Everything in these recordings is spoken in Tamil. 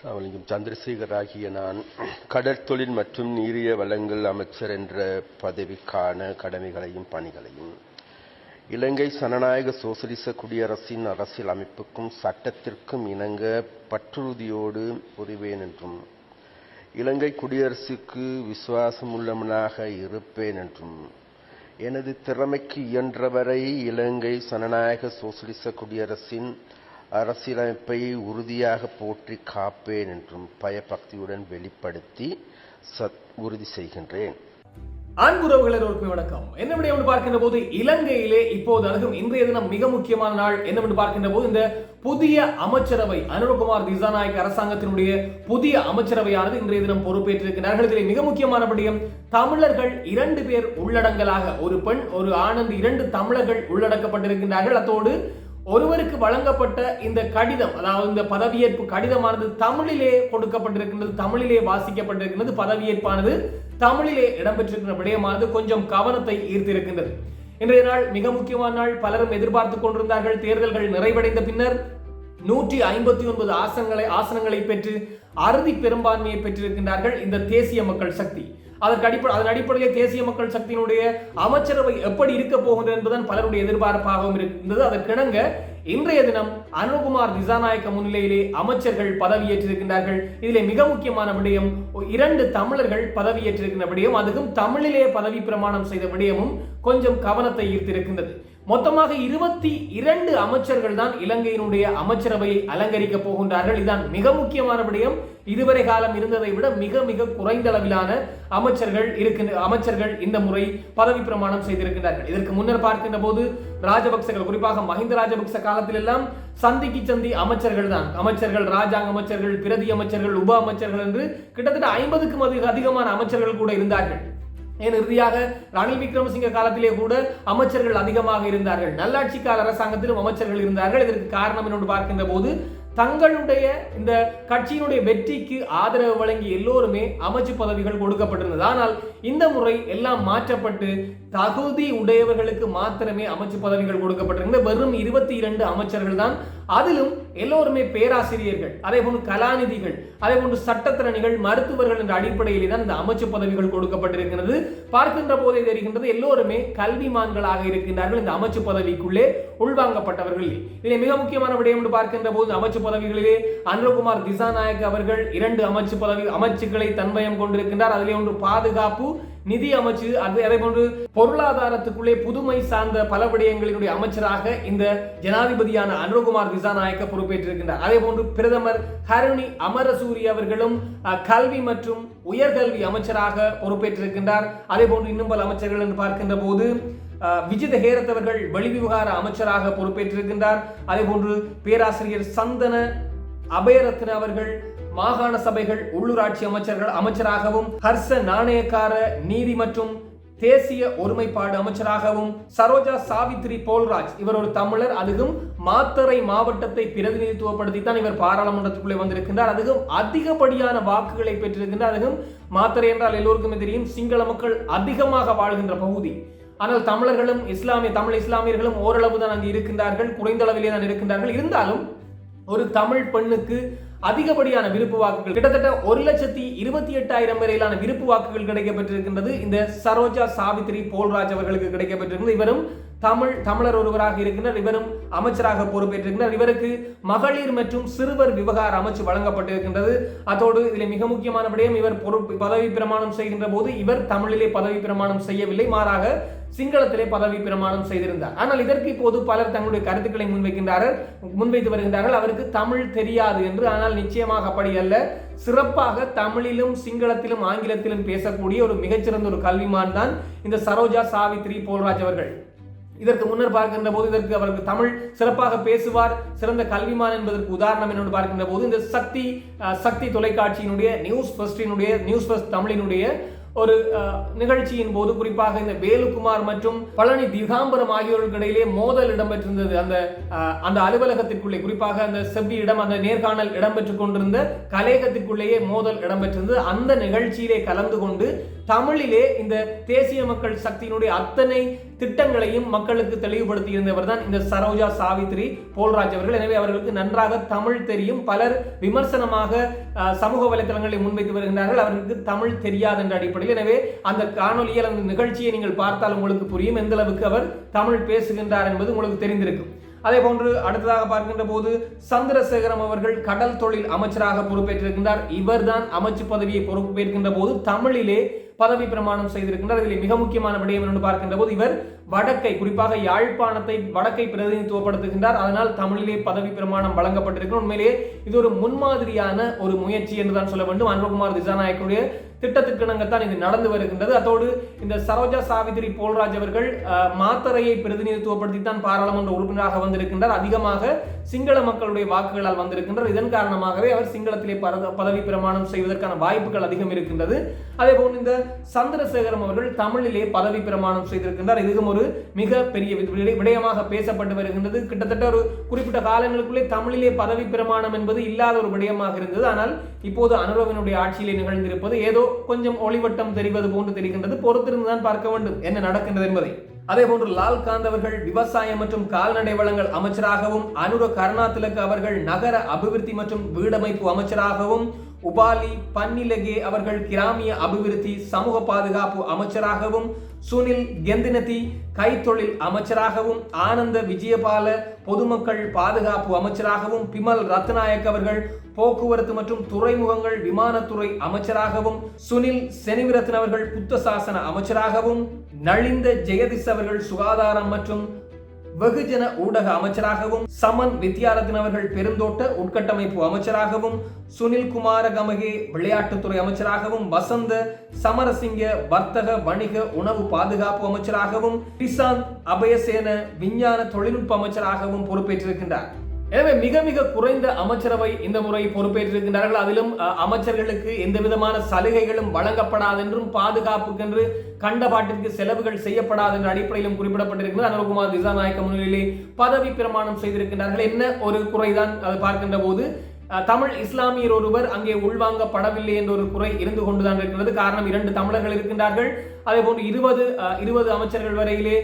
ராமலிங்கம் சந்திரசேகர் ஆகிய நான் கடற்தொழில் மற்றும் நீரிய வளங்கள் அமைச்சர் என்ற பதவிக்கான கடமைகளையும் பணிகளையும் இலங்கை சனநாயக சோசலிச குடியரசின் அரசியல் அமைப்புக்கும் சட்டத்திற்கும் இணங்க பற்றுறுதியோடு புரிவேன் என்றும் இலங்கை குடியரசுக்கு விசுவாசமுள்ளவனாக இருப்பேன் என்றும் எனது திறமைக்கு இயன்றவரை இலங்கை சனநாயக சோசலிச குடியரசின் அரசியலமைப்பை உறுதியாக போற்றி காப்பேன் என்றும் பயபக்தியுடன் வெளிப்படுத்தி சத் உறுதி செய்கின்றேன். அன்புறவுகள் எல்லோருக்குமே வணக்கம். என்ன விடயம் பார்க்கின்ற போது இலங்கையிலே இப்போது அணுகும் இன்றைய தினம் மிக முக்கியமான நாள் என்னவென்று பார்க்கின்ற போது இந்த புதிய அமைச்சரவை அனுரகுமார் திசாநாயக் அரசாங்கத்தினுடைய புதிய அமைச்சரவையானது இன்றைய தினம் பொறுப்பேற்றிருக்கிறார்கள் இதில் மிக முக்கியமான தமிழர்கள் இரண்டு பேர் உள்ளடங்கலாக ஒரு பெண் ஒரு ஆனந்த் இரண்டு தமிழர்கள் உள்ளடக்கப்பட்டிருக்கின்றார்கள். அத்தோடு ஒருவருக்கு வழங்கப்பட்ட இந்த கடிதம் அதாவது இந்த பதவியேற்பு கடிதமானது தமிழிலே கொடுக்கப்பட்டிருக்கின்றது தமிழிலே வாசிக்கப்பட்டிருக்கின்றது பதவியேற்பானது தமிழிலே இடம்பெற்றிருக்கிற விடயமானது கொஞ்சம் கவனத்தை ஈர்த்திருக்கின்றது. இன்றைய நாள் மிக முக்கியமான நாள். பலரும் எதிர்பார்த்து கொண்டிருந்தார்கள். தேர்தல்கள் நிறைவடைந்த பின்னர் நூற்றி ஐம்பத்தி ஒன்பது ஆசனங்களை ஆசனங்களை பெற்று அறுதி பெரும்பான்மையை பெற்றிருக்கின்றார்கள் இந்த தேசிய மக்கள் சக்தி. அதற்கு அடிப்படை அதன் அடிப்படையில் தேசிய மக்கள் சக்தியினுடைய அமைச்சரவை எப்படி இருக்க போகின்றது என்பதுதான் பலருடைய எதிர்பார்ப்பாகவும் இருந்தது. அதற்கிணங்க இன்றைய தினம் அனுகுமார் திசாநாயக்க முன்னிலையிலே அமைச்சர்கள் பதவியேற்றிருக்கின்றார்கள் இதிலே மிக முக்கியமான விடயம் இரண்டு தமிழர்கள் பதவியேற்றிருக்கின்ற விடயம் அதுவும் தமிழிலே பதவி பிரமாணம் செய்த விடயமும் கொஞ்சம் கவனத்தை ஈர்த்திருக்கின்றது. மொத்தமாக இருபத்தி இரண்டு அமைச்சர்கள் தான் இலங்கையினுடைய அமைச்சரவையை அலங்கரிக்க போகின்றார்கள். இதுதான் மிக முக்கியமான விடயம். இதுவரை காலம் இருந்ததை விட மிக மிக குறைந்த அளவிலான அமைச்சர்கள் இருக்கின்ற அமைச்சர்கள் இந்த முறை பதவி பிரமாணம் செய்திருக்கின்றார்கள். இதற்கு முன்னர் பார்க்கின்ற போது ராஜபக்சர்கள் குறிப்பாக மஹிந்த ராஜபக்ச காலத்தில் எல்லாம் சந்திக்கு சந்தி அமைச்சர்கள் தான். அமைச்சர்கள் ராஜாங்க அமைச்சர்கள் பிரதி அமைச்சர்கள் உப அமைச்சர்கள் என்று கிட்டத்தட்ட ஐம்பதுக்கும் அதிக அதிகமான அமைச்சர்கள் கூட இருந்தார்கள். ஏன் இறுதியாக ரணில் விக்ரமசிங்க காலத்திலே கூட அமைச்சர்கள் அதிகமாக இருந்தார்கள். நல்லாட்சி கால அரசாங்கத்திலும் அமைச்சர்கள் இருந்தார்கள். இதற்கு காரணம் என்னொன்று பார்க்கின்ற போது தங்களுடைய இந்த கட்சியினுடைய வெற்றிக்கு ஆதரவு வழங்கி எல்லோருமே அமைச்சு பதவிகள் கொடுக்கப்பட்டிருந்தது. ஆனால் இந்த முறை எல்லாம் மாற்றப்பட்டு தகுதி உடையவர்களுக்கு மாத்திரமே அமைச்சு பதவிகள் கொடுக்கப்பட்டிருந்த வெறும் இருபத்தி இரண்டு அமைச்சர்கள் தான் அதிலும் எல்லோருமே பேராசிரியர்கள் அதே போன்று கலாநிதிகள் அதே போன்று சட்டத்திறனிகள் மருத்துவர்கள் என்ற அடிப்படையிலே தான் இந்த அமைச்சு பதவிகள் கொடுக்கப்பட்டிருக்கிறது. பார்க்கின்ற போதே தெரிகின்றது எல்லோருமே கல்விமான்களாக இருக்கின்றார்கள் இந்த அமைச்சு பதவிக்குள்ளே உள்வாங்கப்பட்டவர்கள். இதில் மிக முக்கியமான விடயம் என்று பார்க்கின்ற போது அமைச்சு பதவிகளிலே அனுரகுமார் திசாநாயக் அவர்கள் இரண்டு அமைச்சு பதவி அமைச்சுக்களை தன்மயம் கொண்டிருக்கின்றார். அதிலே ஒன்று பாதுகாப்பு நிதி அமைச்சு அது அதே போன்று பொருளாதாரத்துக்குள்ளே புதுமை சார்ந்த பல விடயங்களினுடைய அமைச்சராக இந்த ஜனாதிபதியான அனுரகுமார் திசாநாயக்க பொறுப்பேற்றிருக்கின்றார். அதே போன்று பிரதமர் ஹருணி அமரசூரி அவர்களும் கல்வி மற்றும் உயர்கல்வி அமைச்சராக பொறுப்பேற்றிருக்கின்றார். அதே போன்று இன்னும் பல அமைச்சர்கள் என்று பார்க்கின்ற போது விஜித ஹேரத் அவர்கள் வெளிவிவகார அமைச்சராக பொறுப்பேற்றிருக்கின்றார். அதே போன்று பேராசிரியர் சந்தன அபயரத்ன அவர்கள் மாகாண சபைகள் உள்ளூராட்சி அமைச்சர்கள் அமைச்சராகவும் ஹர்ஷ நாணயக்கார நீதி மற்றும் தேசிய ஒருமைப்பாடு அமைச்சராகவும் சரோஜா சாவித்ரி போல்ராஜ் இவர் ஒரு தமிழர் அதுவும் மாத்தறை மாவட்டத்தை பிரதிநிதித்துவப்படுத்தி தான் இவர் பாராளுமன்றத்துக்குள்ளே வந்திருக்கின்றார். அதுவும் அதிகப்படியான வாக்குகளை பெற்றிருக்கின்றார். அதுவும் மாத்தறை என்றால் எல்லோருக்குமே தெரியும் சிங்கள மக்கள் அதிகமாக வாழ்கின்ற பகுதி. ஆனால் தமிழர்களும் இஸ்லாமிய தமிழ் இஸ்லாமியர்களும் ஓரளவு தான் அங்கு இருக்கின்றார்கள் குறைந்த அளவிலே தான் இருக்கின்றார்கள். இருந்தாலும் ஒரு தமிழ் பெண்ணுக்கு அதிகப்படியான விருப்பு வாக்குகள். கிட்டத்தட்ட ஒரு லட்சத்தி இருபத்தி எட்டாயிரம் வரையிலான விருப்பு வாக்குகள் கிடைக்கப்பட்டிருக்கின்றது இந்த சரோஜா சாவித்ரி போல்ராஜ் அவர்களுக்கு கிடைக்கப்பட்டிருக்கிறது இவரும் தமிழ் தமிழர் ஒருவராக இருக்கின்றனர் இவரும் அமைச்சராக பொறுப்பேற்றிருக்கிறார் இவருக்கு மகளிர் மற்றும் சிறுவர் விவகார அமைச்சு வழங்கப்பட்டிருக்கின்றது. அதோடு இதில் மிக முக்கியமான விடயம் இவர் பொறுப்பு பதவி பிரமாணம் செய்கின்ற போது இவர் தமிழிலே பதவி பிரமாணம் செய்யவில்லை. மாறாக சிங்களத்திலே பதவி பிரமாணம் செய்திருந்தார். ஆனால் இதற்கு இப்போது பலர் தங்களுடைய கருத்துக்களை முன்வைக்கின்றார்கள் முன்வைத்து வருகின்றார்கள். அவருக்கு தமிழ் தெரியாது என்று. ஆனால் நிச்சயமாக அப்படி அல்ல. சிறப்பாக தமிழிலும் சிங்களத்திலும் ஆங்கிலத்திலும் பேசக்கூடிய ஒரு மிகச்சிறந்த ஒரு கல்விமான் தான் இந்த சரோஜா சாவித்ரி போல்ராஜ் அவர்கள். இதற்கு முன்னர் பார்க்கின்ற போது இதற்கு அவருக்கு தமிழ் சிறப்பாக பேசுவார் சிறந்த கல்விமான் என்பதற்கு உதாரணம் என்னோடு பார்க்கின்ற போது இந்த சக்தி சக்தி தொலைக்காட்சியினுடைய நியூஸ் ஃபர்ஸ்டினுடைய நியூஸ் ஃபர்ஸ்ட் தமிழினுடைய ஒரு அஹ், நிகழ்ச்சியின் போது குறிப்பாக இந்த வேலுக்குமார் மற்றும் பழனி திகாம்பரம் ஆகியோருக்கு இடையிலே மோதல் இடம்பெற்றிருந்தது. அந்த அஹ், அந்த அலுவலகத்திற்குள்ளே குறிப்பாக அந்த செவ்வி இடம் அந்த நேர்காணல் இடம்பெற்றுக் கொண்டிருந்த கலையகத்திற்குள்ளேயே மோதல் இடம்பெற்றிருந்தது. அந்த நிகழ்ச்சியிலே கலந்து கொண்டு தமிழிலே இந்த தேசிய மக்கள் சக்தியினுடைய அத்தனை திட்டங்களையும் மக்களுக்கு தெளிவுபடுத்தி இருந்தவர் தான் இந்த சரோஜா சாவித்ரி போல்ராஜ் அவர்கள். எனவே அவர்களுக்கு நன்றாக தமிழ் தெரியும். பலர் விமர்சனமாக சமூக வலைதளங்களை முன்வைத்து வருகின்றார்கள். அவர்களுக்கு தமிழ் தெரியாது என்ற அடிப்படையில். எனவே அந்த காணொலியில் அந்த நிகழ்ச்சியை நீங்கள் பார்த்தால் உங்களுக்கு புரியும் எந்த அளவுக்கு அவர் தமிழ் பேசுகின்றார் என்பது உங்களுக்கு தெரிந்திருக்கும். அதே போன்று அடுத்ததாக பார்க்கின்ற போது சந்திரசேகரம் அவர்கள் கடல் தொழில் அமைச்சராக பொறுப்பேற்றிருக்கின்றார். இவர்தான் அமைச்சு பதவியை பொறுப்பேற்கின்ற போது தமிழிலே பதவி பிரமாணம் செய்திருக்கின்றார். இதில் மிக முக்கியமான விடயம் என்று பார்க்கின்ற போது இவர் வடக்கை குறிப்பாக யாழ்ப்பாணத்தை வடக்கை பிரதிநிதித்துவப்படுத்துகின்றார். அதனால் தமிழிலே பதவி பிரமாணம் வழங்கப்பட்டிருக்கிறது. உண்மையிலேயே இது ஒரு முன்மாதிரியான ஒரு முயற்சி என்று தான் சொல்ல வேண்டும். அன்பகுமார் திசாநாயக்கனுடைய திட்டத்திற்கிணங்கத்தான் இது நடந்து வருகின்றது. அதோடு இந்த சரோஜா சாவித்ரி போல்ராஜ் அவர்கள் மாத்தரையை பிரதிநிதித்துவப்படுத்தி தான் பாராளுமன்ற உறுப்பினராக வந்திருக்கின்றார். அதிகமாக சிங்கள மக்களுடைய வாக்குகளால் வந்திருக்கின்றார். இதன் காரணமாகவே அவர் சிங்களத்திலே பரத- பதவி பிரமாணம் செய்வதற்கான வாய்ப்புகள் அதிகம் இருக்கின்றது. அதே போன்று இந்த சந்திரசேகரம் அவர்கள் தமிழிலே பதவி பிரமாணம் செய்திருக்கின்றார். இதுவும் ஒரு மிக பெரிய விடயமாக பேசப்பட்டு வருகின்றது. கிட்டத்தட்ட ஒரு குறிப்பிட்ட காலங்களுக்குள்ளே தமிழிலே பதவி பிரமாணம் என்பது இல்லாத ஒரு விடயமாக இருந்தது. ஆனால் இப்போது அனுரவினுடைய ஆட்சியிலே நிகழ்ந்திருப்பது ஏதோ கொஞ்சம் ஒளிவட்டம் தெரிவது போன்று தெரிகின்றது. பொறுத்திருந்து தான் பார்க்க வேண்டும் என்ன நடக்கின்றது என்பதை. அதே போன்று லால்காந்த் அவர்கள் விவசாயம் மற்றும் கால்நடை வளங்கள் அமைச்சராகவும் அனுர கருணாதிலக்கு அவர்கள் நகர அபிவிருத்தி மற்றும் வீடமைப்பு அமைச்சராகவும் உபாலி பன்னிலகே அவர்கள் கிராமிய அபிவிருத்தி சமூக பாதுகாப்பு அமைச்சராகவும் சுனில் கெந்தினதி கைத்தொழில் அமைச்சராகவும் ஆனந்த விஜயபால பொதுமக்கள் பாதுகாப்பு அமைச்சராகவும் பிமல் ரத்நாயக் அவர்கள் போக்குவரத்து மற்றும் துறைமுகங்கள் விமானத்துறை அமைச்சராகவும் சுனில் செனிவிரத்ன அவர்கள் புத்த சாசன அமைச்சராகவும் நளிந்த ஜெயதிஸ் அவர்கள் சுகாதாரம் மற்றும் வெகுஜன ஊடக அமைச்சராகவும் சமன் வித்யாரத்ன அவர்கள் பெருந்தோட்ட உட்கட்டமைப்பு அமைச்சராகவும் சுனில் குமார கமகே விளையாட்டுத்துறை அமைச்சராகவும் வசந்த சமரசிங்க வர்த்தக வணிக உணவு பாதுகாப்பு அமைச்சராகவும் பிசாந்த் அபயசேன விஞ்ஞான தொழில்நுட்ப அமைச்சராகவும் பொறுப்பேற்றிருக்கின்றார். எனவே மிக மிக குறைந்த அமைச்சரவை இந்த முறை பொறுப்பேற்றிருக்கின்றார்கள். அதிலும் அமைச்சர்களுக்கு எந்த விதமான சலுகைகளும் வழங்கப்படாது என்றும் பாதுகாப்புக்கென்று கண்டபாட்டிற்கு செலவுகள் செய்யப்படாது என்ற அடிப்படையிலும் குறிப்பிடப்பட்டிருக்கிறது. அனுகுமார் திசாநாயக்க முன்னிலையிலே பதவி பிரமாணம் செய்திருக்கின்றார்கள். என்ன ஒரு குறைதான்? அது பார்க்கின்ற போது தமிழ் இஸ்லாமியர் ஒருவர் அங்கே உள்வாங்கப்படவில்லை என்ற ஒரு குறை இருந்து கொண்டுதான் இருக்கிறது. காரணம் இரண்டு தமிழர்கள் இருக்கின்றார்கள். அதே போன்று இருபது இருபது அமைச்சர்கள் வரையிலே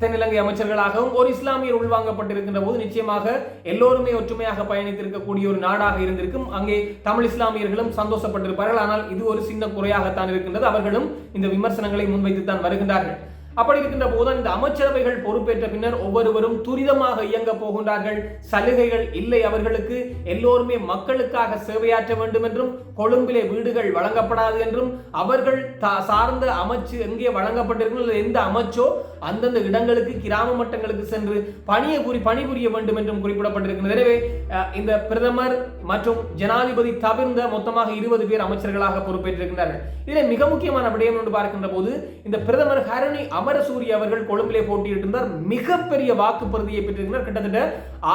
தென்னிலங்கை அமைச்சர்களாகவும் ஒரு இஸ்லாமியர் உள்வாங்கப்பட்டிருக்கின்ற போது நிச்சயமாக எல்லோருமே ஒற்றுமையாக பயணித்திருக்கக்கூடிய ஒரு நாடாக இருந்திருக்கும். அங்கே தமிழ் இஸ்லாமியர்களும் சந்தோஷப்பட்டிருப்பார்கள். ஆனால் இது ஒரு சின்ன குறையாகத்தான் இருக்கின்றது. அவர்களும் இந்த விமர்சனங்களை முன்வைத்து தான் வருகின்றார்கள். அப்படி இருக்கின்ற போதுதான் இந்த அமைச்சரவைகள் பொறுப்பேற்ற பின்னர் ஒவ்வொருவரும் துரிதமாக இயங்க போகின்றார்கள். சலுகைகள் இல்லை அவர்களுக்கு. எல்லோருமே மக்களுக்காக சேவையாற்ற வேண்டும் என்றும் கொழும்பிலே வீடுகள் வழங்கப்படாது என்றும் அவர்கள் சார்ந்த அமைச்சு எங்கே வழங்கப்பட்டிருக்கும் எந்த அமைச்சோ அந்தந்த இடங்களுக்கு கிராம மட்டங்களுக்கு சென்று பணியை புரி பணிபுரிய வேண்டும் என்றும் குறிப்பிடப்பட்டிருக்கிறது எனவே இந்த பிரதமர் மற்றும் ஜனாதிபதி தவிர்ந்த மொத்தமாக இருபது பேர் அமைச்சர்களாக பொறுப்பேற்றிருக்கிறார்கள் இதில் மிக முக்கியமான விடயம் என்று பார்க்கின்ற போது இந்த பிரதமர் ஹரணி அமரசூரி அவர்கள் கொழும்பிலே போட்டியிட்டிருந்தார். மிகப்பெரிய வாக்கு பிரதியை பெற்றிருக்கிறார். கிட்டத்தட்ட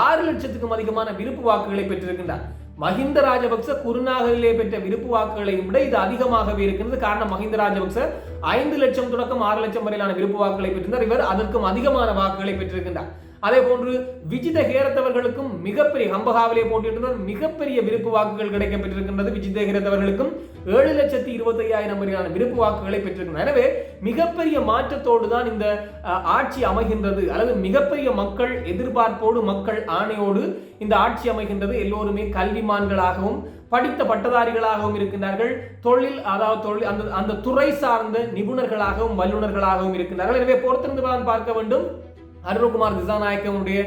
ஆறு லட்சத்துக்கும் அதிகமான விருப்பு வாக்குகளை பெற்றிருக்கின்றார். மஹிந்த ராஜபக்ச குருநாகரிலே பெற்ற விருப்பு வாக்குகளை விட இது அதிகமாகவே இருக்கிறது. காரணம் மஹிந்த ராஜபக்ச ஐந்து லட்சம் தொடக்கம் ஆறு லட்சம் வரையிலான விருப்பு வாக்குகளை பெற்றிருந்தார். இவர் அதற்கும் அதிகமான வாக்குகளை பெற்றிருக்கின்றார். அதே போன்று விஜித ஹேரத்தவர்களுக்கும் மிகப்பெரிய ஹம்பகாவிலே போட்டியிட்டிருந்தார். மிகப்பெரிய விருப்பு வாக்குகள் கிடைக்கப்பட்டிருக்கின்றது விஜித ஹேரத்தவர்களுக்கும். ஏழு லட்சத்தி இருபத்தி ஐயாயிரம் வரையான விருப்பு வாக்குகளை பெற்றிருக்கின்றனர். எனவே மிகப்பெரிய மாற்றத்தோடு தான் இந்த ஆட்சி அமைகின்றது. அல்லது மிகப்பெரிய மக்கள் எதிர்பார்ப்போடு மக்கள் ஆணையோடு இந்த ஆட்சி அமைகின்றது. எல்லோருமே கல்விமான்களாகவும் படித்த பட்டதாரிகளாகவும் இருக்கின்றார்கள். தொழில் அதாவது தொழில் அந்த அந்த துறை சார்ந்த நிபுணர்களாகவும் வல்லுநர்களாகவும் இருக்கின்றார்கள். எனவே பொறுத்திருந்து தான் பார்க்க வேண்டும். அருண்குமார் திசாநாயக்கனுடைய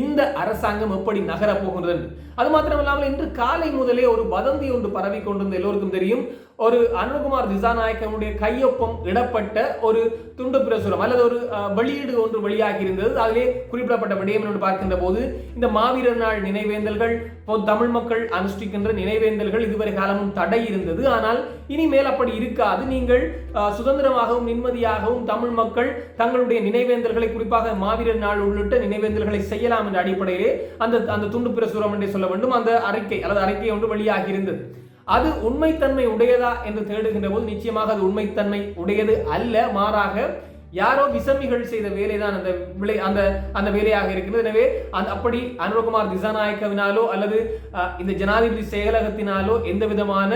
இந்த அரசாங்கம் எப்படி நகரப் போகின்றது? அது மாத்திரமில்லாமல் இன்று காலை முதலே ஒரு வதந்தி ஒன்று பரவி கொண்டிருந்த எல்லோருக்கும் தெரியும். ஒரு அனுகுமார் திசாநாயக்கனுடைய கையொப்பம் இடப்பட்ட ஒரு துண்டு பிரசுரம் அல்லது ஒரு வெளியீடு ஒன்று வெளியாகி இருந்தது. அதிலே குறிப்பிடப்பட்ட விடயம் என்று பார்க்கின்ற போது இந்த மாவீரர் நாள் நினைவேந்தல்கள் தமிழ் மக்கள் அனுஷ்டிக்கின்ற நினைவேந்தல்கள் இதுவரை காலமும் தடை இருந்தது. ஆனால் இனிமேல் அப்படி இருக்காது. நீங்கள் சுதந்திரமாகவும் நிம்மதியாகவும் தமிழ் மக்கள் தங்களுடைய நினைவேந்தல்களை குறிப்பாக மாவீரர் நாள் உள்ளிட்ட நினைவேந்தல்களை செய்யலாம் என்ற அடிப்படையிலே அந்த அந்த துண்டு பிரசுரம் என்றே சொல்ல வேண்டும். அந்த அறிக்கை அல்லது அறிக்கை ஒன்று வெளியாகி இருந்தது. அது உண்மைத்தன்மை உடையதா என்று தேடுகின்ற போது நிச்சயமாக அது உண்மைத்தன்மை உடையது அல்ல. மாறாக யாரோ விசமிகள் செய்த வேலைதான் அந்த விலை அந்த அந்த வேலையாக இருக்கிறது எனவே அந்த அப்படி அனுரகுமார் திசாநாயக்கவினாலோ அல்லது அஹ், இந்த ஜனாதிபதி செயலகத்தினாலோ எந்த விதமான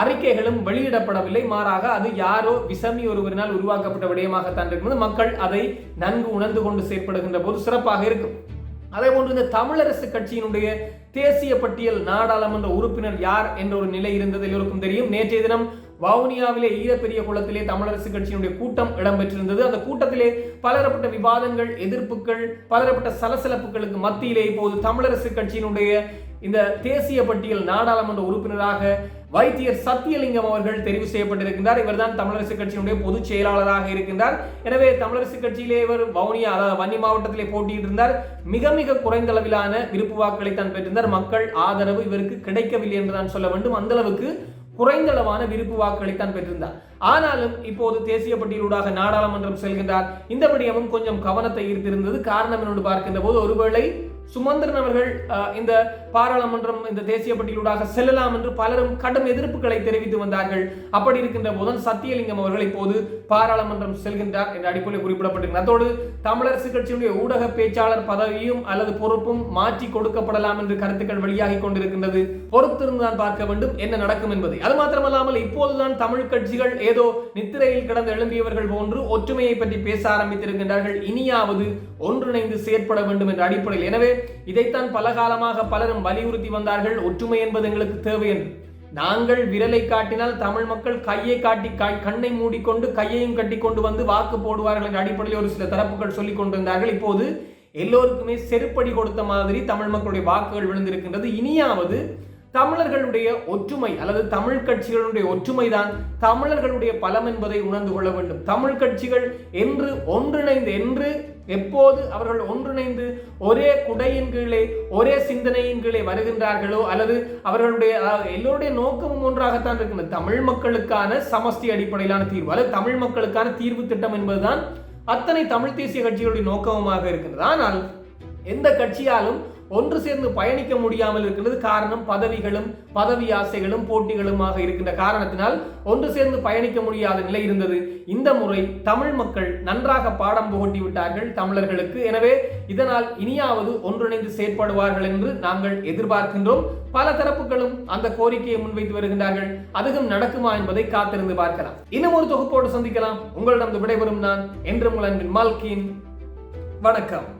அறிக்கைகளும் வெளியிடப்படவில்லை. மாறாக அது யாரோ விசமி ஒருவரினால் உருவாக்கப்பட்ட விடயமாகத்தான் இருக்கிறது மக்கள் அதை நன்கு உணர்ந்து கொண்டு செயற்படுகின்ற போது சிறப்பாக இருக்கும். அதே போன்று இந்த தமிழரசு கட்சியினுடைய தேசிய பட்டியல் நாடாளுமன்ற உறுப்பினர் யார் என்ற ஒரு நிலை இருந்தது எல்லோருக்கும் தெரியும். நேற்றைய தினம் வவுனியாவிலே ஈரப்பெரிய குளத்திலே தமிழரசு கட்சியினுடைய கூட்டம் இடம்பெற்றிருந்தது. அந்த கூட்டத்திலே பலரப்பட்ட விவாதங்கள் எதிர்ப்புகள் பலரப்பட்ட சலசலப்புகளுக்கு மத்தியிலே இப்போது தமிழரசு கட்சியினுடைய இந்த தேசிய பட்டியல் நாடாளுமன்ற உறுப்பினராக வைத்தியர் சத்தியலிங்கம் அவர்கள் தெரிவு செய்யப்பட்டிருக்கின்றார். இவர்தான் தமிழரசு கட்சியினுடைய பொதுச் செயலாளராக இருக்கின்றார். எனவே தமிழரசு கட்சியிலே இவர் வவுனியா அதாவது வன்னி மாவட்டத்திலே போட்டியிட்டிருந்தார் மிக மிக குறைந்த அளவிலான விருப்பு வாக்குகளை தான் பெற்றிருந்தார். மக்கள் ஆதரவு இவருக்கு கிடைக்கவில்லை என்று தான் சொல்ல வேண்டும். அந்த அளவுக்கு குறைந்த அளவான விருப்பு வாக்குகளை தான் பெற்றிருந்தார். ஆனாலும் இப்போது தேசிய பட்டியலூடாக நாடாளுமன்றம் செல்கின்றார். இந்த விடயமும் கொஞ்சம் கவனத்தை ஈர்த்திருந்தது. காரணம் என்று பார்க்கின்ற போது ஒருவேளை சுமந்திரன் அவர்கள் இந்த பாராளுமன்றம் இந்த தேசிய பட்டியலூடாக செல்லலாம் என்று பலரும் கடும் எதிர்ப்புகளை தெரிவித்து வந்தார்கள். அப்படி இருக்கின்ற போதும் சத்தியலிங்கம் அவர்கள் இப்போது பாராளுமன்றம் செல்கின்றார் என்ற அடிப்படையில் குறிப்பிடப்பட்டிருக்கிறது. அதோடு தமிழரசு கட்சியினுடைய ஊடக பேச்சாளர் பதவியும் அல்லது பொறுப்பும் மாற்றி கொடுக்கப்படலாம் என்று கருத்துக்கள் வெளியாகி கொண்டிருக்கின்றது. பொறுத்திருந்து தான் பார்க்க வேண்டும் என்ன நடக்கும் என்பது. அது மாத்திரமல்லாமல் இப்போதுதான் தமிழ் கட்சிகள் ஏதோ நித்திரையில் கடந்து எழும்பியவர்கள் போன்று ஒற்றுமையை பற்றி பேச ஆரம்பித்திருக்கின்றார்கள். இனியாவது ஒன்றிணைந்து செயற்பட வேண்டும் என்ற அடிப்படையில். எனவே இதைத்தான் பல காலமாக பலரும் வலியுறுத்தி வந்தார்கள். ஒற்றுமை என்பது எங்களுக்கு தேவை என்று. நாங்கள் விரலை காட்டினால் தமிழ் மக்கள் கையை காட்டி கை- கண்ணை மூடிக்கொண்டு கையையும் கட்டி கொண்டு வந்து வாக்கு போடுவார்கள் என்ற அடிப்படையில் ஒரு சில தரப்புகள் சொல்லிக் கொண்டிருந்தார்கள். இப்போது எல்லோருக்குமே செருப்படி கொடுத்த மாதிரி தமிழ் மக்களுடைய வாக்குகள் விழுந்திருக்கின்றது. இனியாவது தமிழர்களுடைய ஒற்றுமை அல்லது தமிழ் கட்சிகளுடைய ஒற்றுமைதான் தமிழர்களுடைய பலம் என்பதை உணர்ந்து கொள்ள வேண்டும். தமிழ் கட்சிகள் என்று ஒன்றிணைந்து என்று எப்போது அவர்கள் ஒன்றிணைந்து ஒரே குடையின் கீழே ஒரே சிந்தனையின் கீழே வருகின்றார்களோ அல்லது அவர்களுடைய எல்லோருடைய நோக்கமும் ஒன்றாகத்தான் இருக்கின்றது. தமிழ் மக்களுக்கான சமஸ்தி அடிப்படையிலான தீர்வு அல்லது தமிழ் மக்களுக்கான தீர்வு திட்டம் என்பதுதான் அத்தனை தமிழ் தேசிய கட்சிகளுடைய நோக்கமாக இருக்கின்றது. ஆனால் எந்த கட்சியாலும் ஒன்று சேர்ந்து பயணிக்க முடியாமல் இருக்கிறது காரணம் பதவிகளும் பதவி ஆசைகளும் போட்டிகளுமாக இருக்கின்ற காரணத்தினால் ஒன்று சேர்ந்து பயணிக்க முடியாத நிலை இருந்தது. இந்த முறை தமிழ் மக்கள் நன்றாக பாடம் புகட்டி விட்டார்கள் தமிழர்களுக்கு. எனவே இதனால் இனியாவது ஒன்றிணைந்து செயற்படுவார்கள் என்று நாங்கள் எதிர்பார்க்கின்றோம். பல தரப்புகளும் அந்த கோரிக்கையை முன்வைத்து வருகின்றார்கள். அதுவும் நடக்குமா என்பதை காத்திருந்து பார்க்கலாம். இன்னும் ஒரு தொகுப்போடு சந்திக்கலாம். உங்களிடம் விடைபெறும் நான் என்றும் உங்கள் அன்பின் மால்கின். வணக்கம்.